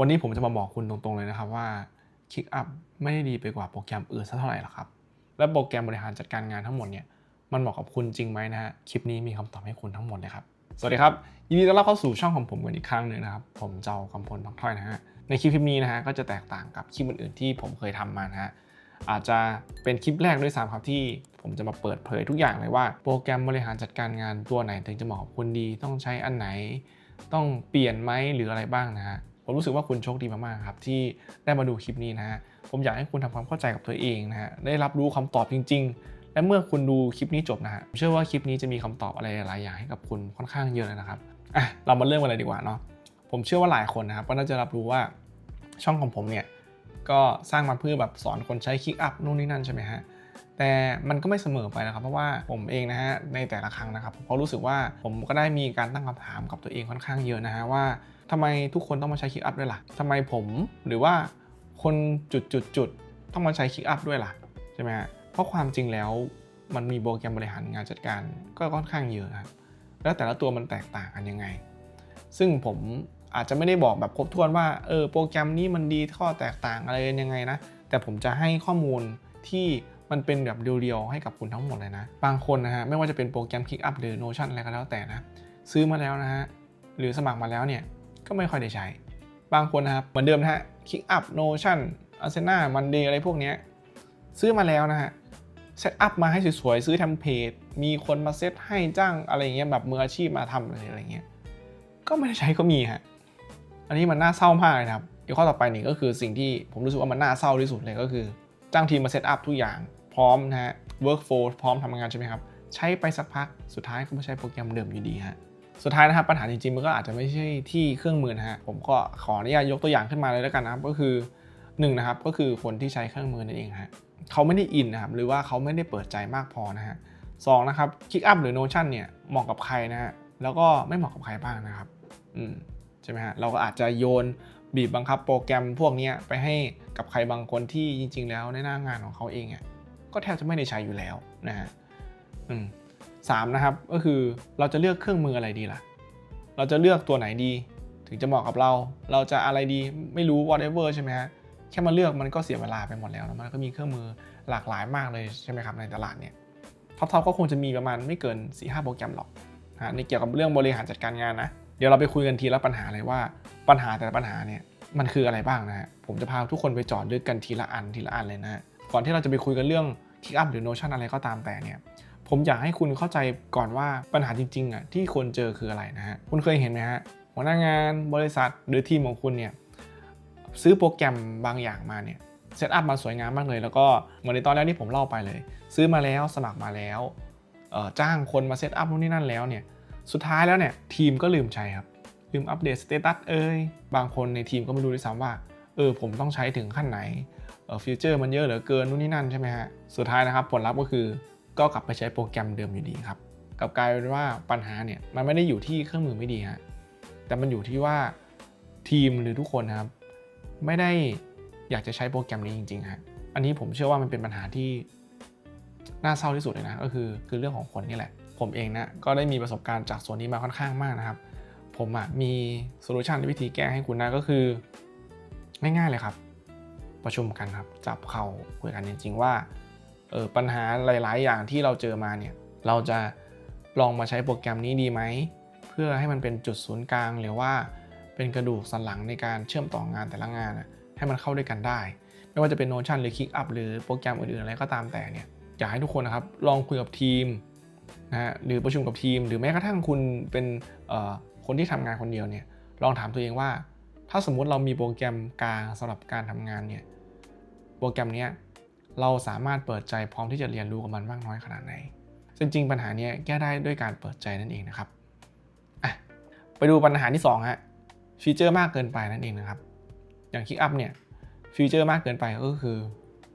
วันนี้ผมจะมาบอกคุณตรงๆเลยนะครับว่า ClickUp ไม่ได้ดีไปกว่าโปรแกรมอื่นสักเท่าไหร่หรอกครับ และโปรแกรมบริหารจัดการงานทั้งหมดเนี่ยมันเหมาะกับคุณจริงไหมนะฮะคลิปนี้มีคำตอบให้คุณทั้งหมดเลยครับ สวัสดีครับ ยินดีต้อนรับเข้าสู่ช่องของผมกันอีกครั้งหนึ่งนะครับ ผมเจ้ากำพลพักถ้อยนะฮะในคลิปคลิปนี้นะฮะก็จะแตกต่างกับคลิปอื่นๆที่ผมเคยทำมานะฮะอาจจะเป็นคลิปแรกด้วยซ้ำครับที่ผมจะมาเปิดเผยทุกอย่างเลยว่า โปรแกรมบริหารจัดการงานตัวไหนถึงจะเหมาะกับคุณดี ต้องใช้อันไหน ต้องเปลี่ยนไหมหรืออะไรบ้างนะฮะ ผมรู้สึกว่าคุณโชคดีมากๆครับที่ได้มาดูคลิปนี้นะฮะผมอยากให้คุณทำความเข้าใจกับตัวเองนะฮะได้รับรู้คำตอบจริง ๆ และเมื่อคุณดูคลิปนี้จบนะฮะผมเชื่อว่าคลิปนี้จะมีคำตอบอะไรหลายอย่างให้กับคุณค่อนข้างเยอะเลยนะครับอะเรามาเริ่มกันเลยดีกว่าเนาะผมเชื่อว่าหลายคนนะครับก็น่าจะรับรู้ว่าช่องของผมเนี่ยก็สร้างมาเพื่อแบบสอนคนใช้คลิกอัพนู่นนี่นั่นใช่ไหมฮะ แต่มันก็ไม่เสมอไปนะครับ เพราะว่าผมเองนะฮะในแต่ละครั้งนะครับผมก็รู้สึกว่าผมก็ได้มีการตั้งคำถามกับตัวเองค่อนข้างเยอะนะฮะว่าทำไมทุกคนต้องมาใช้คลิกอัพด้วยล่ะทำไมผมหรือว่าคนจุดจุดจุดต้องมาใช้คลิกอัพด้วยล่ะใช่ไหมฮะเพราะความจริงแล้วมันมีโปรแกรมบริหารงานจัดการก็ค่อนข้างเยอะครับแล้วแต่ละตัวมันแตกต่างกันยังไง ซึ่งผมอาจจะไม่ได้บอกแบบครบถ้วนว่าเออโปรแกรมนี้มันดีข้อแตกต่างอะไรยังไงนะแต่ผมจะให้ข้อมูลที่ มันเป็นแบบเรียวๆให้กับคุณทั้งหมดเลยนะ บางคนนะฮะไม่ว่าจะเป็นโปรแกรม ClickUp หรือ Notion อะไรก็แล้วแต่นะ ซื้อมาแล้วนะฮะหรือสมัครมาแล้วเนี่ยก็ไม่ค่อยได้ใช้ บางคนนะครับเหมือนเดิมนะฮะ ClickUp Notion Asana Monday อะไรพวกเนี้ยซื้อมาแล้วนะฮะเซตอัพมาให้สวยๆซื้อเทมเพลตมีคนมาเซตให้จ้างอะไรเงี้ยแบบมืออาชีพมาทำอะไรเงี้ยก็ไม่ได้ใช้ก็มีฮะอันนี้มันน่าเศร้ามากเลยครับเดี๋ยวข้อต่อไปนี่ก็คือสิ่งที่ผมรู้สึกว่ามันน่าเศร้าที่สุดเลยก็คือ จ้างทีมมาเซตอัพทุกอย่าง พร้อมนะฮะ workforce พร้อมทำงานใช่ไหมครับ ใช้ไปสักพักสุดท้ายก็ไม่ใช้โปรแกรมเดิมอยู่ดีฮะสุดท้ายนะครับปัญหาจริงๆมันก็อาจจะไม่ใช่ที่เครื่องมือนะฮะผมก็ขออนุญาตยกตัวอย่างขึ้นมาเลยแล้วกันนะครับก็คือหนึ่งนะครับก็คือคนที่ใช้เครื่องมือนั่นเองฮะเขาไม่ได้อินนะครับหรือว่าเขาไม่ได้เปิดใจมากพอนะฮะสองนะครับ ClickUp หรือ Notion เนี่ยเหมาะกับใครนะฮะแล้วก็ไม่เหมาะกับใครบ้างนะครับอืมใช่ไหมฮะเราก็อาจจะโยนบีบบังคับโปรแกรมพวกนี้ไปให้กับใครบางคนที่จริง ๆ แล้วในหน้างานของเขาเองอะ ก็แทบจะไม่ได้ใช้อยู่แล้วนะฮะสามนะครับก็คือเราจะเลือกเครื่องมืออะไรดีล่ะ เราจะเลือกตัวไหนดี ถึงจะเหมาะกับเรา เราจะอะไรดีไม่รู้ whatever ใช่ไหมฮะแค่มาเลือกมันก็เสียเวลาไปหมดแล้วมันก็มีเครื่องมือหลากหลายมากเลยใช่ไหมครับในตลาดเนี่ยท็อปๆก็คงจะมีประมาณไม่เกิน4-5โปรแกรมหรอกนะในเกี่ยวกับเรื่องบริหารจัดการงานนะเดี๋ยวเราไปคุยกันทีละปัญหาเลยว่าปัญหาแต่ละปัญหาเนี่ยมันคืออะไรบ้างนะฮะผมจะพาทุกคนไปจอดลึกกันทีละอันทีละอันเลยนะก่อนที่เราจะไปคุยกันเรื่อง ClickUp หรือ Notion อะไรก็ตามแต่เนี่ยผมอยากให้คุณเข้าใจก่อนว่าปัญหาจริงๆอะที่คนเจอคืออะไรนะฮะคุณเคยเห็นไหมฮะหัวหน้างานบริษัทหรือทีมของคุณเนี่ยซื้อโปรแกรมบางอย่างมาเนี่ยเซตอัพมาสวยงามมากเลย แล้วก็เหมือนในตอนแรกที่ผมเล่าไปเลย ซื้อมาแล้วสมัครมาแล้วจ้างคนมาเซตอัพนู่นนี่นั่นแล้วเนี่ยสุดท้ายแล้วเนี่ยทีมก็ลืมใช้ครับ ลืมอัปเดตสเตตัสเอ้ยบางคนในทีมก็ไม่รู้ด้วยซ้ำว่าเออผมต้องใช้ถึงขั้นไหน ฟิวเจอร์มันเยอะเหลือเกินนู่นนี่นั่นใช่ไหมฮะ สุดท้ายนะครับผลลัพธ์ก็คือก็กลับไปใช้โปรแกรมเดิมอยู่ดีครับกลับกลายเป็นว่าปัญหาเนี่ยมันไม่ได้อยู่ที่เครื่องมือไม่ดีฮะแต่มันอยู่ที่ว่าทีมหรือทุกคนนะครับ ไม่ได้อยากจะใช้โปรแกรมนี้จริงๆฮะอันนี้ผมเชื่อว่ามันเป็นปัญหาที่น่าเศร้าที่สุดเลยนะก็คือคือเรื่องของคนนี่แหละ ผมเองนะก็ได้มีประสบการณ์จากส่วนนี้มาค่อนข้างมากนะครับ ผมอะมีโซลูชันวิธีแก้ให้คุณนะก็คือง่ายๆเลยครับ ประชุมกันครับ จับเข่าคุยกันจริงๆว่าเออปัญหาหลายๆ อย่างที่เราเจอมาเนี่ยเราจะลองมาใช้โปรแกรมนี้ดีไหม เพื่อให้มันเป็นจุดศูนย์กลาง หรือว่าเป็นกระดูกสันหลังในการเชื่อมต่องานแต่ละงานอะให้มันเข้าด้วยกันได้ ไม่ว่าจะเป็น Notion หรือ ClickUp หรือโปรแกรมอื่นๆอะไรก็ตามแต่เนี่ยอยากให้ทุกคนนะครับลองคุยกับทีมนะฮะหรือประชุมกับทีม หรือแม้กระทั่งคุณเป็นคนที่ทำงานคนเดียวเนี่ยลองถามตัวเองว่า ถ้าสมมุติเรามีโปรแกรมกลางสำหรับการทำงานเนี่ย โปรแกรมนี้เราสามารถเปิดใจพร้อมที่จะเรียนรู้กับมันมากน้อยขนาดไหน จริง ๆ ปัญหานี้แก้ได้ด้วยการเปิดใจนั่นเองนะครับไปดูปัญหาที่สองฮะฟีเจอร์มากเกินไปนั่นเองนะครับ อย่าง ClickUp เนี่ยฟีเจอร์มากเกินไปก็คือ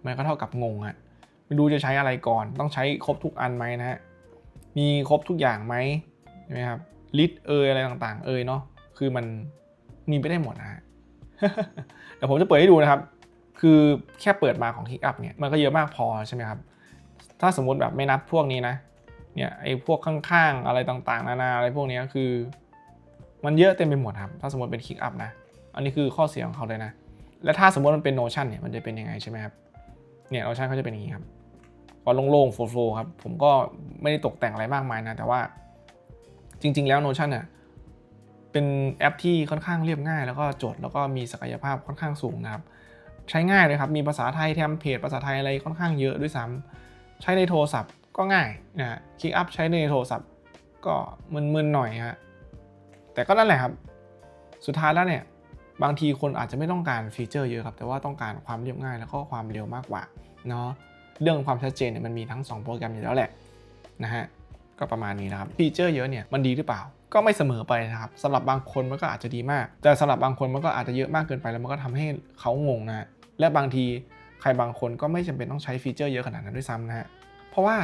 มันก็เท่ากับงงอะไม่รู้จะใช้อะไรก่อน ต้องใช้ครบทุกอันไหมนะฮะมีครบทุกอย่างไหมใช่ไหมครับลิสต์เอยอะไรต่างๆ เอยเนาะคือมันมีไม่ได้หมดนะฮะเดี๋ยวผมจะเปิดให้ดูนะครับ คือแค่เปิดมาของ ClickUp เนี่ยมันก็เยอะมากพอใช่ไหมครับ ถ้าสมมุติแบบไม่นับพวกนี้นะเนี่ยไอ้พวกข้างๆอะไรต่างๆ นานาอะไรพวกนี้คือ มันเยอะเต็มไปหมดครับ ถ้าสมมติเป็น ClickUp นะ อันนี้คือข้อเสียของเขาเลยนะ และถ้าสมมติมันเป็น Notion เนี่ยมันจะเป็นยังไงใช่ไหมครับ เนี่ย Notion เขาจะเป็นอย่างนี้ครับก็โล่งๆโฟล์ครับ ผมก็ไม่ได้ตกแต่งอะไรมากมายนะ แต่ว่า จริง ๆ แล้ว Notion เนี่ยเป็นแอปที่ค่อนข้างเรียบง่าย แล้วก็โจทย์แล้วก็มีศักยภาพค่อนข้างสูงนะครับ ใช้ง่ายเลยครับ มีภาษาไทยเทมเพลตภาษาไทยอะไรค่อนข้างเยอะด้วยซ้ำใช้ในโทรศัพท์ก็ง่ายนะฮะคลิกอัพใช้ในโทรศัพท์ก็มึนๆหน่อยฮะแต่ก็นั่นแหละครับ สุดท้ายแล้วเนี่ยบางทีคนอาจจะไม่ต้องการฟีเจอร์เยอะครับ แต่ว่าต้องการความเรียบง่ายแล้วก็ความเร็วมากกว่าเนาะเรื่องความชัดเจนเนี่ยมันมีทั้ง 2 โปรแกรมอยู่แล้วแหละนะฮะก็ประมาณนี้นะครับฟีเจอร์เยอะเนี่ยมันดีหรือเปล่า ก็ไม่เสมอไปนะครับสำหรับบางคนมันก็อาจจะดีมาก แต่สำหรับบางคนมันก็อาจจะเยอะมากเกินไปแล้วมันก็ทำให้เขางงนะและบางทีใครบางคนก็ไม่จำเป็นต้องใช้ฟีเจอร์เยอะขนาดนั้นด้วยซ้ำนะฮะเพราะว่า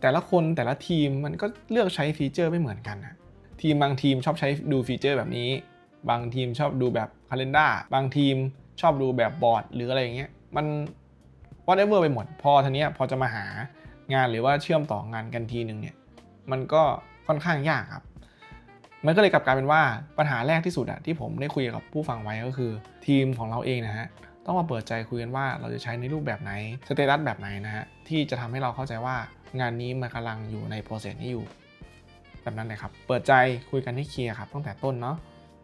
แต่ละคนแต่ละทีมมันก็เลือกใช้ฟีเจอร์ไม่เหมือนกันนะทีมบางทีมชอบใช้ดูฟีเจอร์แบบนี้ บางทีมชอบดูแบบ Calendar บางทีมชอบดูแบบบอร์ดหรืออะไรอย่างเงี้ยมัน whatever ไปหมด พอทีเนี้ยพอจะมาหางานหรือว่าเชื่อมต่องานกันทีหนึ่งเนี่ยมันก็ค่อนข้างยากครับ มันก็เลยกลับกลายเป็นว่าปัญหาแรกที่สุดอะที่ผมได้คุยกับผู้ฟังไว้ก็คือ ทีมของเราเองนะฮะต้องมาเปิดใจคุยกันว่าเราจะใช้ในรูปแบบไหนสเตตัสแบบไหนนะฮะที่จะทำให้เราเข้าใจว่างานนี้มันกำลังอยู่ในโปรเซสนี้อยู่ แบบนั้นเลยครับ เปิดใจคุยกันให้เคลียร์ครับตั้งแต่ต้นเนาะ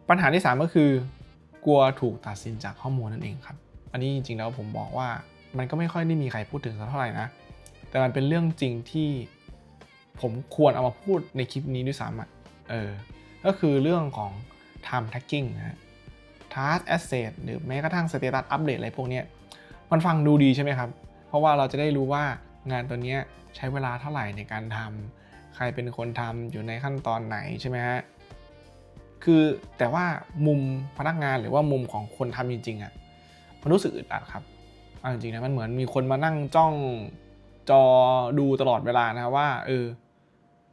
ปัญหาที่ 3 ก็คือ กลัวถูกตัดสินจากข้อมูลนั่นเองครับ อันนี้จริงๆแล้วผมบอกว่ามันก็ไม่ค่อยได้มีใครพูดถึงสักเท่าไหร่นะแต่มันเป็นเรื่องจริงที่ผมควรเอามาพูดในคลิปนี้ด้วยซ้ำอะเออ ก็คือเรื่องของ time tracking นะฮะ task asset หรือแม้กระทั่ง status update อะไรพวกนี้มันฟังดูดีใช่ไหมครับ เพราะว่าเราจะได้รู้ว่างานตัวนี้ใช้เวลาเท่าไหร่ในการทำใครเป็นคนทำอยู่ในขั้นตอนไหนใช่ไหมฮะคือแต่ว่ามุมพนักงานหรือว่ามุมของคนทำจริงๆอะ่ะมันรู้สึกอึดอัดครับเอาจริงๆนะมันเหมือนมีคนมานั่งจ้องจอดูตลอดเวลานะว่าเออ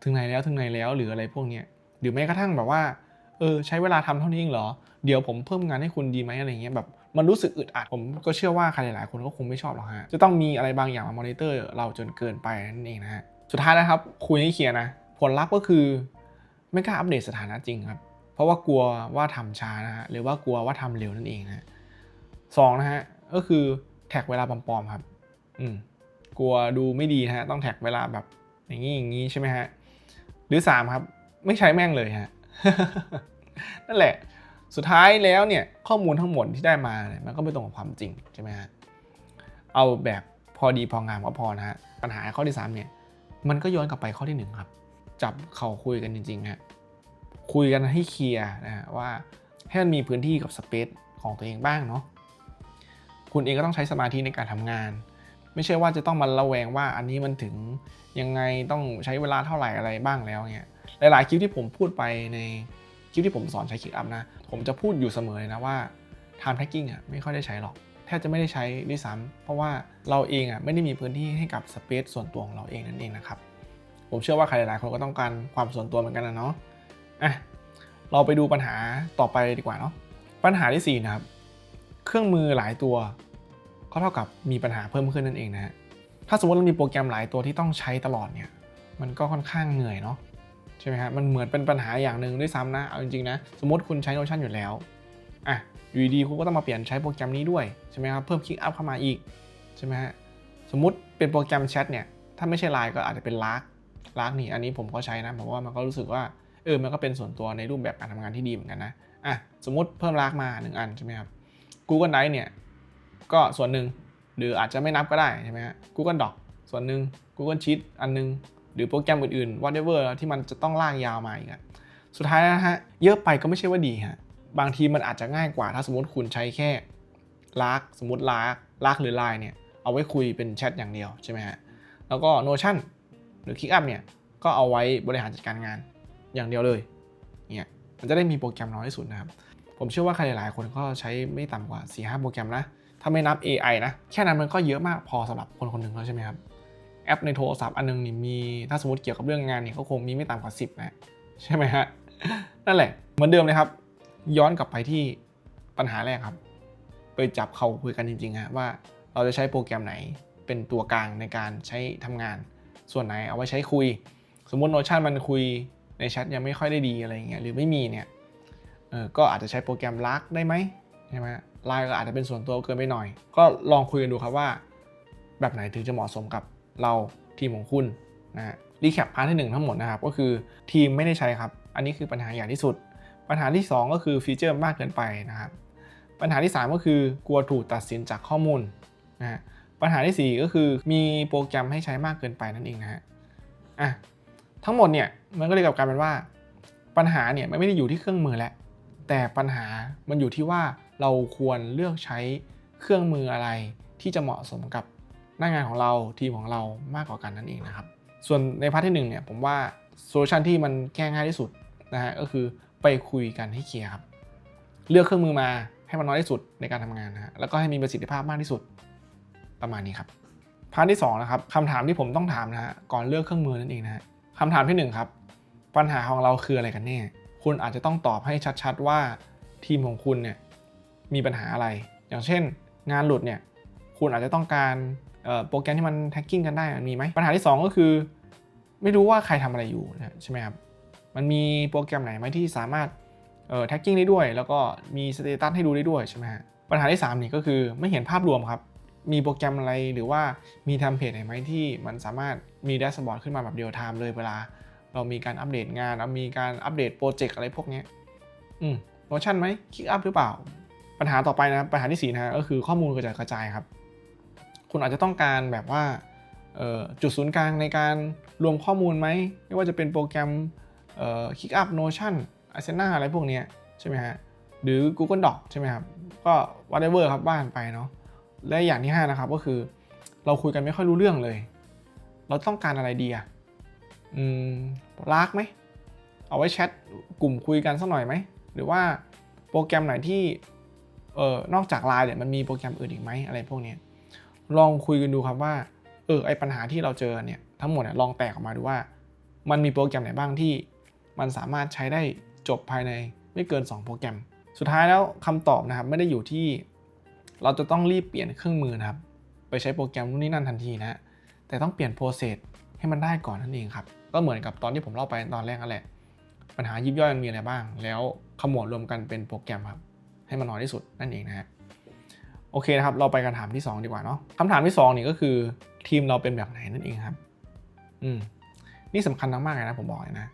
ถึงไหนแล้วถึงไหนแล้วหรืออะไรพวกเนี้ย หรือแม้กระทั่งแบบว่าเออใช้เวลาทำเท่านี้เองเหรอ เดี๋ยวผมเพิ่มงานให้คุณดีไหมอะไรเงี้ยแบบมันรู้สึกอึดอัดผมก็เชื่อว่าใครหลายๆคนก็คงไม่ชอบหรอกฮะ จะต้องมีอะไรบางอย่างมามอนิเตอร์เราจนเกินไปนั่นเองนะฮะ สุดท้ายนะครับ คุยให้เคลียร์นะ ผลลัพธ์ก็คือไม่กล้าอัปเดตสถานะจริงครับ เพราะว่ากลัวว่าทำช้านะฮะหรือว่ากลัวว่าทำเร็วนั่นเองนะสองนะฮะก็คือแท็กเวลาปลอมๆครับอืมกลัวดูไม่ดีนะฮะต้องแท็กเวลาแบบอย่างนี้อย่างนี้ใช่ไหมฮะหรือ3ครับ ไม่ใช้แม่งเลยฮะ นั่นแหละ สุดท้ายแล้วเนี่ยข้อมูลทั้งหมดที่ได้มาเนี่ยมันก็ไม่ตรงกับความจริงใช่ไหมฮะ เอาแบบพอดีพองามก็พอนะฮะ ปัญหาข้อที่3เนี่ยมันก็ย้อนกลับไปข้อที่ 1 ครับ จับเข่าคุยกันจริงๆฮะ คุยกันให้เคลียร์นะฮะว่าให้มันมีพื้นที่กับสเปซของตัวเองบ้างเนาะ คุณเองก็ต้องใช้สมาธิในการทำงาน ไม่ใช่ว่าจะต้องมาระแวงว่าอันนี้มันถึงยังไงต้องใช้เวลาเท่าไหร่อะไรบ้างแล้วเนี่ย หลายๆคลิปที่ผมพูดไปในคลิปที่ผมสอนใช้คลิกอัพนะ ผมจะพูดอยู่เสมอเลยนะว่า time tracking อะไม่ค่อยได้ใช้หรอก แทบจะไม่ได้ใช้ด้วยซ้ำเพราะว่าเราเองอะไม่ได้มีพื้นที่ให้กับสเปซส่วนตัวของเราเองนั่นเองนะครับ ผมเชื่อว่าใครหลายๆคนก็ต้องการความส่วนตัวเหมือนกันนะเนาะอะเราไปดูปัญหาต่อไปดีกว่าเนาะปัญหาที่ 4 นะครับ เครื่องมือหลายตัวก็เท่ากับมีปัญหาเพิ่มขึ้นนั่นเองนะฮะถ้าสมมติเรามีโปรแกรมหลายตัวที่ต้องใช้ตลอดเนี่ยมันก็ค่อนข้างเหนื่อยเนาะ ใช่ไหมฮะมันเหมือนเป็นปัญหาอย่างหนึ่งด้วยซ้ำนะเอาจริงๆนะสมมติคุณใช้ Notion อยู่แล้วอะอยู่ดีๆคุณก็ต้องมาเปลี่ยนใช้โปรแกรมนี้ด้วยใช่ไหมครับเพิ่มคลิกอัพเข้ามาอีกใช่ไหมฮะสมมติเป็นโปรแกรมแชทเนี่ยถ้าไม่ใช่ไลน์ก็อาจจะเป็นลากลากนี่อันนี้ผมก็ใช้นะผมว่ามันก็รู้สึกว่าเออมันก็เป็นส่วนตัวในรูปแบบการทำงานที่ดีเหมือนกันนะอะสมมติเพิ่มลากมา 1 อันใช่ไหมครับ Google Drive เนี่ยก็ส่วนหนึ่งหรืออาจจะไม่นับก็ได้ใช่ไหมฮะ Google Doc ส่วนหนึ่ง Google Sheet อันหนึง หรือโปรแกรมอื่นๆ whatever ที่มันจะต้องลากยาวมาอีกสุดท้ายนะฮะ เยอะไปก็ไม่ใช่ว่าดีฮะ บางทีมันอาจจะง่ายกว่าถ้าสมมติคุณใช้แค่ลากสมมติลากลากหรือไลน์เนี่ยเอาไว้คุยเป็นแชทอย่างเดียวใช่ไหมฮะ แล้วก็ Notion หรือ ClickUp เนี่ยก็เอาไว้บริหารจัดการงานอย่างเดียวเลยเนี่ยมันจะได้มีโปรแกรมน้อยที่สุดนะครับ ผมเชื่อว่าใครหลายๆคนก็ใช้ไม่ต่ำกว่า4-5โปรแกรมนะถ้าไม่นับ AI นะ แค่นั้นมันก็เยอะมากพอสำหรับคนคนหนึ่งแล้วใช่ไหมครับ แอปในโทรศัพท์อันนึงนี่มีถ้าสมมติเกี่ยวกับเรื่องงานเนี่ยก็คงมีไม่ต่ำกว่า 10 นะ ใช่ไหมฮะ นั่นแหละ เหมือนเดิมเลยครับ ย้อนกลับไปที่ปัญหาแรกครับ ไปจับเขาคุยกันจริงๆฮะว่าเราจะใช้โปรแกรมไหนเป็นตัวกลางในการใช้ทำงาน ส่วนไหนเอาไว้ใช้คุย สมมติโนชั่นมันคุยในแชทยังไม่ค่อยได้ดีอะไรเงี้ยหรือไม่มีเนี่ยเออก็อาจจะใช้โปรแกรมลักได้ไหมใช่ไหมไลน์ก็อาจจะเป็นส่วนตัวเกินไปหน่อย ก็ลองคุยกันดูครับว่า แบบไหนถึงจะเหมาะสมกับ เราทีมของคุณนะฮะรีแคปพาร์ทที่ 1 ทั้งหมดนะครับ ก็คือทีมไม่ได้ใช้ครับ อันนี้คือปัญหาใหญ่ที่สุด ปัญหาที่ 2 ก็คือฟีเจอร์มากเกินไปนะครับ ปัญหาที่ 3 ก็คือกลัวถูกตัดสินจากข้อมูลนะฮะปัญหาทีสี่ 4 ก็คือมีโปรแกรมให้ใช้มากเกินไปนั่นเองนะฮะอะทั้งหมดเนี่ยมันก็เลยกลับกลายเป็นว่า ปัญหาเนี่ยมันไม่ได้อยู่ที่เครื่องมือแล้วแต่ปัญหามันอยู่ที่ว่าเราควรเลือกใช้เครื่องมืออะไรที่จะเหมาะสมกับ หน้างานของเราทีมของเรามากกว่ากันนั่นเองนะครับ ส่วนในพาร์ทที่1เนี่ยผมว่าโซลูชันที่มันแก้ง่ายที่สุดนะฮะก็คือไปคุยกันให้เคลียร์ครับเลือกเครื่องมือมาให้มันน้อยที่สุดในการทำงานนะฮะแล้วก็ให้มีประสิทธิภาพมากที่สุดประมาณนี้ครับพาร์ทที่2นะครับคำถามที่ผมต้องถามนะฮะก่อนเลือกเครื่องมือนั่นเองนะฮะคำถามที่หนึ่งครับ ปัญหาของเราคืออะไรกันแน่ คุณอาจจะต้องตอบให้ชัดๆว่าทีมของคุณเนี่ยมีปัญหาอะไร อย่างเช่น งานหลุดเนี่ยคุณอาจจะต้องการ โปรแกรมที่มันแท็กกิ้งกันได้มันมีไหมปัญหาที่ 2 ก็คือ ไม่รู้ว่าใครทำอะไรอยู่นะใช่ไหมครับมันมีโปรแกรมไหนไหมที่สามารถแท็กกิ้งได้ด้วย แล้วก็มีสเตตัสให้ดูได้ด้วยใช่ไหมฮะปัญหาที่3นี่ก็คือไม่เห็นภาพรวมครับ มีโปรแกรมอะไรหรือว่ามีทำเพจไหนไหมที่มันสามารถมีแดชบอร์ดขึ้นมาแบบเดียวไทม์เลยเวลา เรามีการอัปเดตงานเรามีการอัปเดตโปรเจกต์อะไรพวกนี้อืมโมชั่นไหมคลิกอัพหรือเปล่า ปัญหาต่อไปนะปัญหาที่4นะฮะก็คือข้อมูลกระจายกระจายครับ คุณอาจจะต้องการแบบว่าจุดศูนย์กลางในการรวมข้อมูลไหม ไม่ว่าจะเป็นโปรแกรมเอ่อ ClickUp Notion Asana อะไรพวกนี้ใช่ไหมฮะ หรือ Google Doc ใช่ไหมครับ ก็ whatever ครับบ้านไปเนาะ และอย่างที่ 5 นะครับก็คือ เราคุยกันไม่ค่อยรู้เรื่องเลย เราต้องการอะไรดีอะอืมลากไหม เอาไว้แชทกลุ่มคุยกันสักหน่อยไหม หรือว่าโปรแกรมไหนที่เออนอกจากไลน์เนี่ยมันมีโปรแกรมอื่นอีกไหมอะไรพวกนี้ ลองคุยกันดูครับว่า เออไอปัญหาที่เราเจอเนี่ยทั้งหมดเนี่ยลองแตกออกมาดูว่า มันมีโปรแกรมไหนบ้างที่ มันสามารถใช้ได้จบภายในไม่เกิน 2 โปรแกรม สุดท้ายแล้วคำตอบนะครับไม่ได้อยู่ที่ เราจะต้องรีบเปลี่ยนเครื่องมือนะครับ ไปใช้โปรแกรมนู่นนี่นั่นทันทีนะแต่ต้องเปลี่ยนโปรเซสให้มันได้ก่อนนั่นเองครับก็เหมือนกับตอนที่ผมเล่าไปตอนแรกนั่นแหละปัญหายิบย่อยมันมีอะไรบ้าง แล้วขมวดรวมกันเป็นโปรแกรมครับ ให้มันน้อยที่สุดนั่นเองนะฮะ โอเคนะครับ เราไปกันถามที่ 2 ดีกว่าเนาะคำถามที่ 2 นี่ก็คือทีมเราเป็นแบบไหนนั่นเองครับ อืม นี่สำคัญมากๆเลยนะผมบอกเลยนะ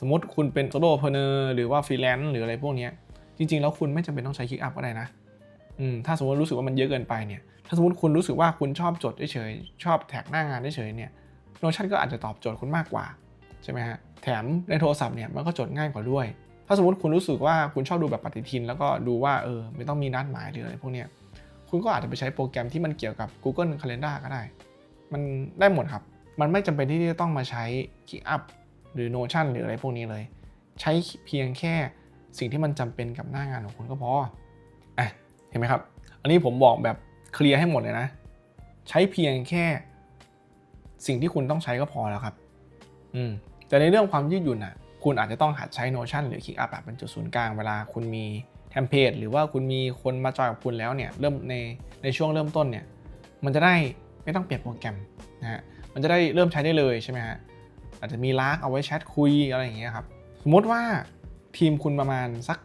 สมมติคุณเป็นโซโล่เพเนอร์หรือว่าฟรีแลนซ์หรืออะไรพวกนี้ จริง ๆ แล้วคุณไม่จำเป็นต้องใช้คลิกอัพก็ได้นะ อืม ถ้าสมมติรู้สึกว่ามันเยอะเกินไปเนี่ย ถ้าสมมติคุณรู้สึกว่าคุณชอบจดเฉยชอบแท็กหน้างานเฉยเนี่ยโนชั่นก็อาจจะตอบโจทย์คุณมากกว่าใช่ไหมฮะ แถมในโทรศัพท์เนี่ยมันก็จดง่ายกว่าด้วย ถ้าสมมติคุณรู้สึกว่าคุณชอบดูแบบปฏิทิน แล้วก็ดูว่าเออไม่ต้องมีนัดหมายหรืออะไรพวกเนี้ย คุณก็อาจจะไปใช้โปรแกรมที่มันเกี่ยวกับ Google Calendar ก็ได้ มันได้หมดครับ มันไม่จำเป็นที่จะต้องมาใช้ ClickUp หรือ Notion หรืออะไรพวกนี้เลย ใช้เพียงแค่สิ่งที่มันจำเป็นกับหน้างานของคุณก็พออะเห็นไหมครับ อันนี้ผมบอกแบบเคลียร์ให้หมดเลยนะ ใช้เพียงแค่สิ่งที่คุณต้องใช้ก็พอแล้วครับ อืม แต่ในเรื่องความยืดหยุ่นอะ คุณอาจจะต้องหัดใช้ Notion หรือ ClickUp แบบเป็นจุดศูนย์กลางเวลาคุณมี เทมเพลตหรือว่าคุณมีคนมาจอยกับคุณแล้วเนี่ยเริ่มในในช่วงเริ่มต้นเนี่ยมันจะได้ไม่ต้องเปลี่ยนโปรแกรมนะฮะมันจะได้เริ่มใช้ได้เลยใช่ไหมฮะอาจจะมีลากเอาไว้แชทคุยอะไรอย่างเงี้ยครับสมมติว่าทีมคุณประมาณสัก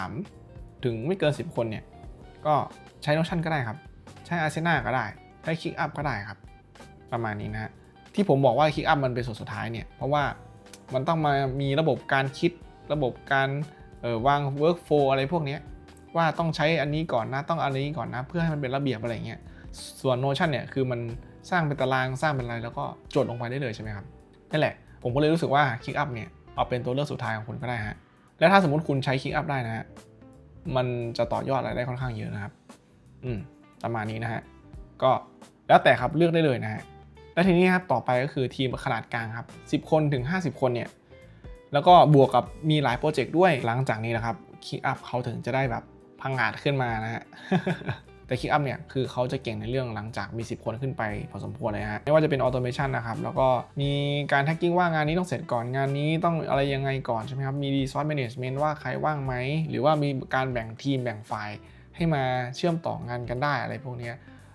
3 ถึงไม่เกิน 10 คนเนี่ยก็ใช้ Notion ก็ได้ครับ ใช้ Asana ก็ได้ ใช้ ClickUp ก็ได้ครับ ประมาณนี้นะฮะที่ผมบอกว่า ClickUp มันเป็นส่วนสุดท้ายเนี่ยเพราะว่ามันต้องมามีระบบการคิดระบบการ ออวาง workflow อะไรพวกนี้ว่าต้องใช้อันนี้ก่อนนะต้องอันนี้ก่อนนะ เพื่อให้มันเป็นระเบียบอะไรเงี้ยส่วน Notion เนี่ยคือมันสร้างเป็นตารางสร้างเป็นอะไรแล้วก็จดลงไปได้เลยใช่ไหมครับนั่นแหละ ผมก็เลยรู้สึกว่า ClickUp เนี่ยเอาเป็นตัวเลือกสุดท้ายของคุณก็ได้ฮะและถ้าสมมติคุณใช้ ClickUp ได้นะฮะมันจะต่อยอดอะไรได้ค่อนข้างเยอะนะครับ อืมประมาณนี้นะฮะก็แล้วแต่ครับเลือกได้เลยนะฮะและทีนี้ครับต่อไปก็คือทีมขนาดกลางครับ 10 คนถึง 50 คนเนี่ย แล้วก็บวกกับมีหลายโปรเจกต์ด้วยหลังจากนี้นะครับ ClickUp เขาถึงจะได้แบบพังงาดขึ้นมานะฮะแต่ ClickUp เนี่ยคือเขาจะเก่งในเรื่องหลังจากมี 10 คนขึ้นไปพอสมควรเลยฮะไม่ว่าจะเป็นออโตเมชันนะครับ แล้วก็มีการแท็กกิ้งว่างานนี้ต้องเสร็จก่อนงานนี้ต้องอะไรยังไงก่อนใช่ไหมครับ มี Resource Management ว่าใครว่างไหม หรือว่ามีการแบ่งทีมแบ่งฝ่ายให้มาเชื่อมต่องานกันได้อะไรพวกนี้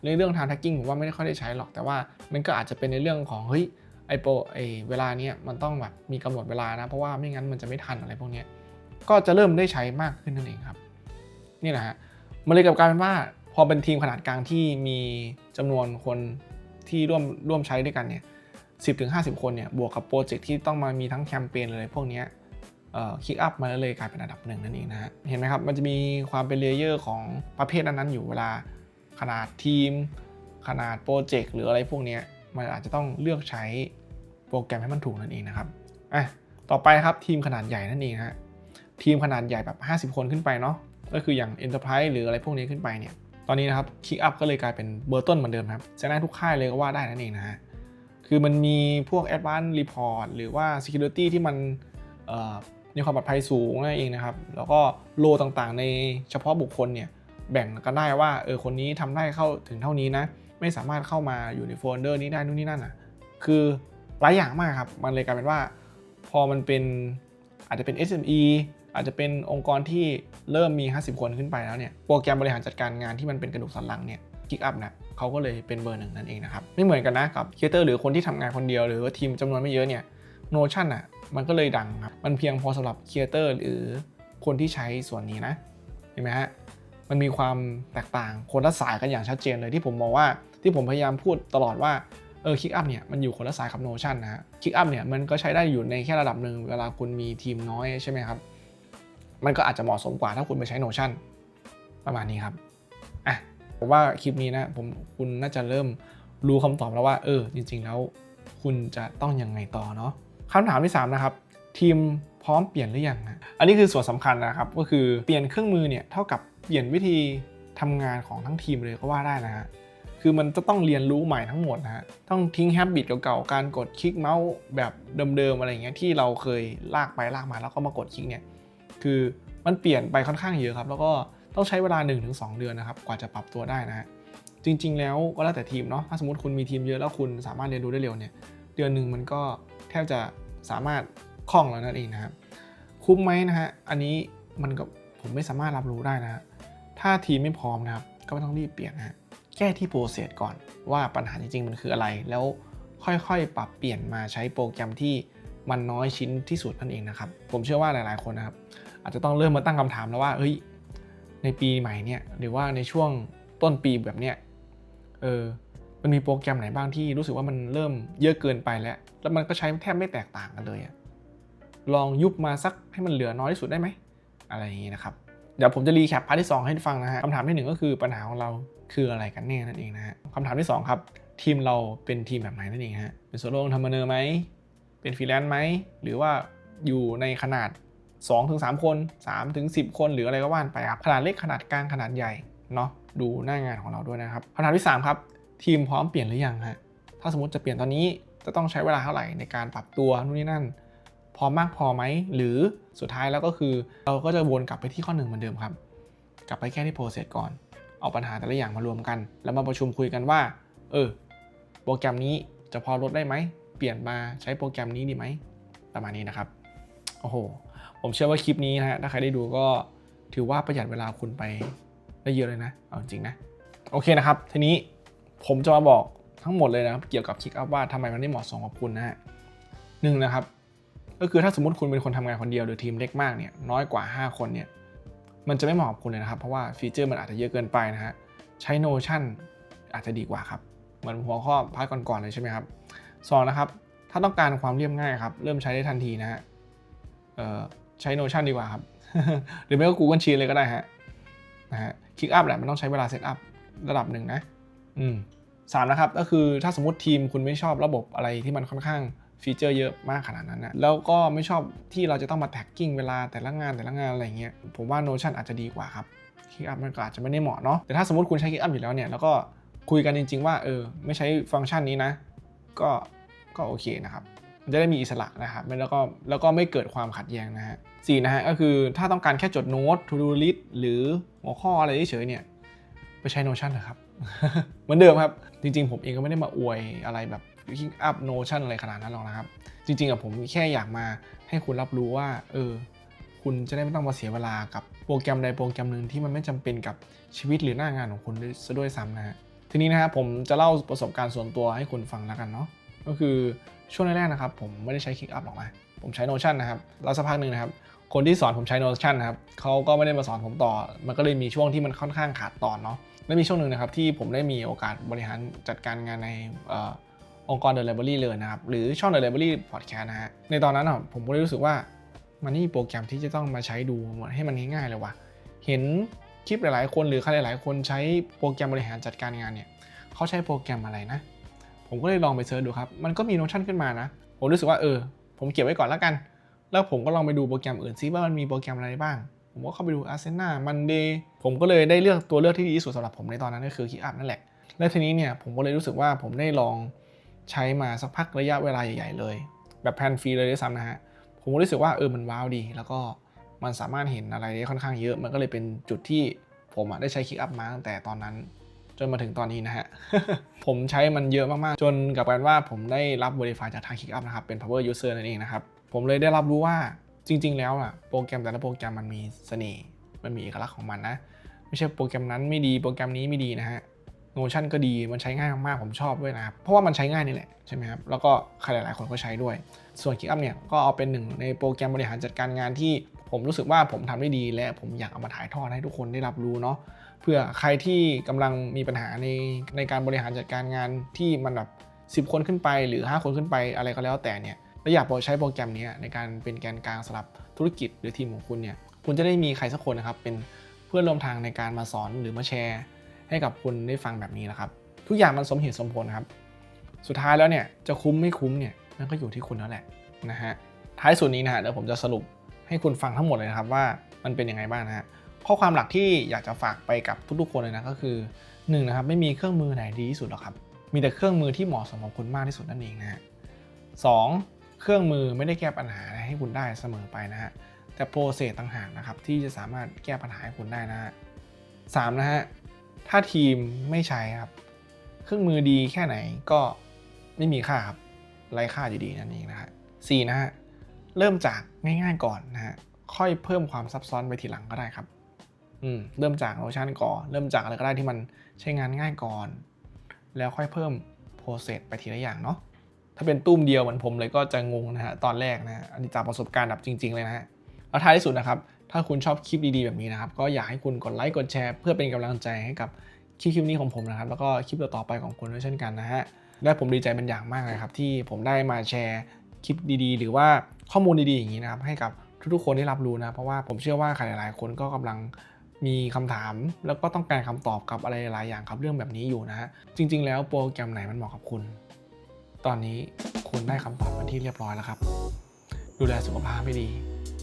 ในเรื่อง time tracking ผมว่าไม่ได้ค่อยได้ใช้หรอกแต่ว่ามันก็อาจจะเป็นในเรื่องของเฮ้ย ไอโปรไอเวลาเนี้ยมันต้องแบบมีกำหนดเวลานะ เพราะว่าไม่งั้นมันจะไม่ทันอะไรพวกนี้ก็จะเริ่มได้ใช้มากขึ้นนั่นเองครับ นี่แหละฮะมันเลยกับกายเป็นว่าพอเป็นทีมขนาดกลางที่มีจำนวนคนที่ร่วมร่วมใช้ด้วยกันเนี่ยสิบถึงห้าสิบคนเนี่ยบวกกับโปรเจกต์ที่ต้องมามีทั้งแคมเปญเลยพวกนี้คิกอัพมาเลยกลายเป็นอันดับหนึ่งนั่นเองนะฮะเห็นไหมครับมันจะมีความเป็นเลเยอร์ของประเภทนั้นๆอยู่เวลาขนาดทีม ขนาดโปรเจกต์หรืออะไรพวกนี้ มันอาจจะต้องเลือกใช้โปรแกรมให้มันถูกนั่นเองนะครับอะต่อไปครับทีมขนาดใหญ่นั่นเองฮะทีมขนาดใหญ่แบบ 50 คนขึ้นไปเนาะก็คืออย่าง Enterprise หรืออะไรพวกนี้ขึ้นไปเนี่ยตอนนี้นะครับคิกอัพก็เลยกลายเป็นเบอร์ต้นเหมือนเดิมครับจะได้ทุกค่ายเลยก็ว่าได้นั่นเองนะฮะคือมันมีพวก Advanced Report หรือว่า Security ที่มันมีความปลอดภัยสูงนั่นเองนะครับ แล้วก็โลต่างๆ ในเฉพาะบุคคลเนี่ยแบ่งกันได้ว่าเออคนนี้ทำได้เข้าถึงเท่านี้นะ ไม่สามารถเข้ามาอยู่ในโฟลเดอร์นี้ได้นู่นนี่นั่นอะคือหลายอย่างมากครับมันเลยกลายเป็นว่า พอมันเป็นอาจจะเป็น SME อาจจะเป็นองค์กรที่เริ่มมี 50 คนขึ้นไปแล้วเนี่ยโปรแกรมบริหารจัดการงานที่มันเป็นกระดูกสันหลังเนี่ยคิกอัพนะเขาก็เลยเป็นเบอร์หนึ่งนั่นเองนะครับ ไม่เหมือนกันนะกับครเอเตอร์หรือคนที่ทำงานคนเดียว หรือว่าทีมจำนวนไม่เยอะเนี่ยโนชั่นอะมันก็เลยดังครับ มันเพียงพอสำหรับครเอเตอร์หรือคนที่ใช้ส่วนนี้นะเห็นไหมฮะมันมีความแตกต่างคนละสายกันอย่างชัดเจนเลยที่ผมมองว่า ที่ผมพยายามพูดตลอดว่าเออคิกอัพเนี่ยมันอยู่คนละสายกับโนชั่นนะฮะคิกอัพเนี่ยมันก็ใช้ได้อยู่ในแค่ระดับหนึ่งเวลาคุณมีทีมน้อยใช่ไหมครับ มันก็อาจจะเหมาะสมกว่าถ้าคุณไปใช้โนชั่นประมาณนี้ครับอะผมว่าคลิปนี้นะผมคุณน่าจะเริ่มรู้คำตอบแล้วว่าเออจริง ๆ แล้วคุณจะต้องยังไงต่อเนาะคำถามที่ 3 นะครับ ทีมพร้อมเปลี่ยนหรือยังฮะอันนี้คือส่วนสำคัญนะครับก็คือเปลี่ยนเครื่องมือเนี่ยเท่ากับเปลี่ยนวิธีทำงานของทั้งทีมเลยก็ว่าได้นะฮะ คือมันจะต้องเรียนรู้ใหม่ทั้งหมดนะฮะ ต้องทิ้งแฮบบิตเก่าๆ การกดคลิกเมาส์แบบเดิมๆ อะไรเงี้ยที่เราเคยลากไปลากมาแล้วก็มากดคลิกเนี่ย คือมันเปลี่ยนไปค่อนข้างเยอะครับ แล้วก็ต้องใช้เวลา 1-2 เดือนนะครับ กว่าจะปรับตัวได้นะฮะ จริง ๆ แล้วก็แล้วแต่ทีมเนาะ ถ้าสมมติคุณมีทีมเยอะแล้วคุณสามารถเรียนรู้ได้เร็วเนี่ย เดือนหนึ่งมันก็แทบจะสามารถคล่องแล้วนั่นเองนะครับ คุ้มไหมนะฮะ อันนี้มันก็ผมไม่สามารถรับรู้ได้นะฮะ ถ้าทีมไม่พร้อมนะครับ ก็ไม่ต้องรีบเปลี่ยนนะฮะ แก้ที่โปรเซสก่อนว่าปัญหาจริงๆมันคืออะไร แล้วค่อยๆ ปรับเปลี่ยนมาใช้โปรแกรมที่มันน้อยชิ้นที่สุดนั่นเองนะครับ ผมเชื่อว่าหลายๆคนนะครับ อาจจะต้องเริ่มมาตั้งคำถามแล้วว่าเฮ้ยในปีใหม่เนี่ยหรือว่าในช่วงต้นปีแบบเนี้ยเออมันมีโปรแกรมไหนบ้างที่รู้สึกว่ามันเริ่มเยอะเกินไปแล้ว แล้วมันก็ใช้แทบไม่แตกต่างกันเลยลองยุบมาสักให้มันเหลือน้อยที่สุดได้ไหมอะไรอย่างนี้นะครับ เดี๋ยวผมจะรีแคปพาร์ทที่ 2 ให้ฟังนะฮะคำถามที่ 1 ก็คือปัญหาของเราคืออะไรกันแน่นั่นเองนะฮะคำถามที่ 2 ครับ ทีมเราเป็นทีมแบบไหนนั่นเองฮะเป็นโซโล่ทำมาเนอร์ไหมเป็นฟรีแลนซ์ไหมหรือว่าอยู่ในขนาด 2-3 คน 3-10 คน หรืออะไรก็ว่านไปครับขนาดเล็กขนาดกลางขนาดใหญ่เนาะดูหน้างานของเราด้วยนะครับคำถามที่ 3 ครับ ทีมพร้อมเปลี่ยนหรือยังฮะถ้าสมมติจะเปลี่ยนตอนนี้จะต้องใช้เวลาเท่าไหร่ในการปรับตัวนู่นนี่นั่น พอมากพอไหม หรือสุดท้ายแล้วก็คือเราก็จะวนกลับไปที่ข้อหนึ่งเหมือนเดิมครับ กลับไปแค่ที่โปรเซสก่อน เอาปัญหาแต่ละอย่างมารวมกัน แล้วมาประชุมคุยกันว่า เออ โปรแกรมนี้จะพอลดได้ไหม เปลี่ยนมาใช้โปรแกรมนี้ดีไหม ประมาณนี้นะครับ โอ้โห ผมเชื่อว่าคลิปนี้นะฮะ ถ้าใครได้ดูก็ถือว่าประหยัดเวลาคุณไปได้เยอะเลยนะ เอาจริงนะ โอเคนะครับ ทีนี้ผมจะมาบอกทั้งหมดเลยนะครับ เกี่ยวกับคิกอัพว่าทำไมมันไม่เหมาะสมกับคุณนะฮะหนึ่งนะครับ ก็คือถ้าสมมติคุณเป็นคนทำงานคนเดียวหรือทีมเล็กมากเนี่ยน้อยกว่า 5 คนเนี่ยมันจะไม่เหมาะกับคุณเลยนะครับ เพราะว่าฟีเจอร์มันอาจจะเยอะเกินไปนะฮะใช้ Notion อาจจะดีกว่าครับเหมือนหัวข้อพาร์ทก่อนๆเลยใช่ไหมครับสองนะครับ ถ้าต้องการความเรียบง่ายครับ เริ่มใช้ได้ทันทีนะฮะใช้ Notion ดีกว่าครับ หรือไม่ก็ Google Sheet เลยก็ได้ฮะนะฮะคลิกอัพแหละมันต้องใช้เวลาเซตอัพระดับหนึ่งนะอืมสามนะครับก็คือถ้าสมมติทีมคุณไม่ชอบระบบอะไรที่มันค่อนข้าง ฟีเจอร์เยอะมากขนาดนั้นนะแล้วก็ไม่ชอบที่เราจะต้องมาแท็กกิ้งเวลาแต่ละงานแต่ละงานอะไรเงี้ยผมว่า Notion อาจจะดีกว่าครับ ClickUp มันก็อาจจะไม่ได้เหมาะเนาะแต่ถ้าสมมติคุณใช้ ClickUp อยู่แล้วเนี่ยแล้วก็คุยกันจริง ๆ ว่าเออไม่ใช้ฟังก์ชันนี้นะ ก็ก็โอเคนะครับมันจะได้มีอิสระนะครับแล้วก็แล้วก็ไม่เกิดความขัดแย้งนะฮะสี่นะฮะก็คือถ้าต้องการแค่จดโน้ต to do list หรือหัวข้ออะไรเฉยๆเนี่ยไปใช้ Notion เถอะครับ เหมือนเดิมครับ จริงๆ ผมเองก็ไม่ได้มาอวยอะไรแบบ Click Up Notion อะไรขนาดนั้นหรอกนะครับ จริงๆอะผมแค่อยากมาให้คุณรับรู้ว่า เออ คุณจะได้ไม่ต้องมาเสียเวลากับโปรแกรมใดโปรแกรมหนึ่งที่มันไม่จำเป็นกับชีวิตหรือหน้างานของคุณซะด้วยซ้ำนะฮะ ทีนี้นะครับผมจะเล่าประสบการณ์ส่วนตัวให้คุณฟังแล้วกันเนาะ ก็คือช่วงแรกๆนะครับ ผมไม่ได้ใช้ Click Up หรอกนะ ผมใช้ Notion นะครับแล้วสักพักหนึ่งนะครับ คนที่สอนผมใช้ Notion นะครับเขาก็ไม่ได้มาสอนผมต่อ มันก็เลยมีช่วงที่มันค่อนข้างขาดตอนเนาะ และมีช่วงหนึ่งนะครับที่ผมได้มีโอกาสบริหารจัดการงานในเองค์กร The Library เลยนะครับ หรือช่อง The Library Podcast นะฮะ ในตอนนั้นอะผมก็เลยรู้สึกว่ามันนี่โปรแกรมที่จะต้องมาใช้ดูให้มันง่ายๆเลยว่ะ เห็นคลิปหลายๆ คนหรือใครหลายๆ คนใช้โปรแกรมบริหารจัดการงานเนี่ยเขาใช้โปรแกรมอะไรนะ ผมก็เลยลองไปเสิร์ชดูครับ มันก็มี Notion ขึ้นมานะ ผมรู้สึกว่าเออ ผมเก็บไว้ก่อนแล้วกัน แล้วผมก็ลองไปดูโปรแกรมอื่นซิว่ามันมีโปรแกรมอะไรบ้าง ผมก็เข้าไปดู Asana Monday ผมก็เลยได้เลือกตัวเลือกที่ดีที่สุดสำหรับผมในตอนนั้นก็คือ ClickUp นั่นแหละ และทีนี้เนี่ยผมก็เลยรู้สึกว่าผมได้ลอง ใช้มาสักพักระยะเวลาใหญ่ๆเลย แบบแพนฟรีเลยด้วยซ้ำนะฮะ ผมก็รู้สึกว่าเออมันว้าวดี แล้วก็มันสามารถเห็นอะไรได้ค่อนข้างเยอะ มันก็เลยเป็นจุดที่ผมได้ใช้ ClickUp มาตั้งแต่ตอนนั้น จนมาถึงตอนนี้นะฮะ ผมใช้มันเยอะมากๆ จนกลับกายเป็นว่าผมได้รับ Verify จากทาง ClickUp นะครับ เป็น Power User นั่นเองนะครับ ผมเลยได้รับรู้ว่าจริง ๆ แล้วอะโปรแกรมแต่ละโปรแกรมมันมีเสน่ห์ มันมีเอกลักษณ์ของมันนะ ไม่ใช่โปรแกรมนั้นไม่ดี โปรแกรมนี้ไม่ดีนะฮะ Notion ก็ดีมันใช้ง่ายมากๆผมชอบด้วยนะครับเพราะว่ามันใช้ง่ายนี่แหละใช่ไหมครับแล้วก็ใครหลายๆคนก็ใช้ด้วย ส่วน ClickUp เนี่ยก็เอาเป็นหนึ่งในโปรแกรมบริหารจัดการงานที่ผมรู้สึกว่าผมทำได้ดี และผมอยากเอามาถ่ายทอดให้ทุกคนได้รับรู้เนาะเพื่อใครที่กำลังมีปัญหาในในการบริหารจัดการงานที่มันแบบ 10 คนขึ้นไปหรือ 5 คนขึ้นไปอะไรก็แล้วแต่เนี่ยแล้วอยากใช้โปรแกรมนี้ในการเป็นแกนกลางสำหรับธุรกิจหรือทีมของคุณเนี่ยคุณจะได้มีใครสักคนนะครับเป็นเพื่อนร่วมทางในการมาสอนหรือมาแชร์ ให้กับคุณได้ฟังแบบนี้นะครับ ทุกอย่างมันสมเหตุสมผลครับ สุดท้ายแล้วเนี่ยจะคุ้มไม่คุ้มเนี่ยมันก็อยู่ที่คุณแล้วแหละนะฮะท้ายสุดนี้นะฮะเดี๋ยวผมจะสรุปให้คุณฟังทั้งหมดเลยนะครับว่ามันเป็นยังไงบ้างนะฮะข้อความหลักที่อยากจะฝากไปกับทุกๆคนเลยนะก็คือ1นงนะครับไม่มีเครื่องมือไหนดีที่สุดหรอกครับ มีแต่เครื่องมือที่เหมาะสมกับคุณมากที่สุดนั่นเองนะฮะสองเครื่องมือไม่ได้แก้ปัญหาให้คุณได้เสมอไปนะฮะแต่โปรเซสต่างหากนะครับที่จะสามารถแก้ปัญหาให้คุณได้นะฮะสามนะฮะ ถ้าทีมไม่ใช้ครับ เครื่องมือดีแค่ไหนก็ไม่มีค่าครับไร้ค่าอยู่ดีนั่นเองนะฮะสี่นะฮะเริ่มจากง่ายๆก่อนนะฮะค่อยเพิ่มความซับซ้อนไปทีหลังก็ได้ครับอืมเริ่มจากโลชั่นก่อน เริ่มจากอะไรก็ได้ที่มันใช้งานง่ายก่อน แล้วค่อยเพิ่มโปรเซสไปทีละอย่างเนาะถ้าเป็นตุ้มเดียวเหมือนผมเลยก็จะงงนะฮะตอนแรกนะฮะอันนี้จากประสบการณ์แบบจริง ๆเลยนะฮะแล้วท้ายที่สุดนะครับ ถ้าคุณชอบคลิปดีๆแบบนี้นะครับ ก็อยากให้คุณกดไลค์กดแชร์เพื่อเป็นกำลังใจให้กับคลิปคลิปนี้ของผมนะครับ แล้วก็คลิปต่อๆไปของคุณด้วยเช่นกันนะฮะและผมดีใจเป็นอย่างมากเลยครับ ที่ผมได้มาแชร์คลิปดีๆ หรือว่าข้อมูลดีๆอย่างนี้นะครับให้กับทุกๆคนได้รับรู้นะเพราะว่าผมเชื่อว่าใครหลายๆคนก็กำลังมีคำถาม แล้วก็ต้องการคำตอบกับอะไรหลายอย่างครับเรื่องแบบนี้อยู่นะฮะจริง ๆ แล้วโปรแกรมไหนมันเหมาะกับคุณ ตอนนี้คุณได้คำตอบเป็นที่เรียบร้อยแล้วครับ ดูแลสุขภาพให้ดี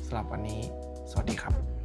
สำหรับวันนี้ วัสดีครับ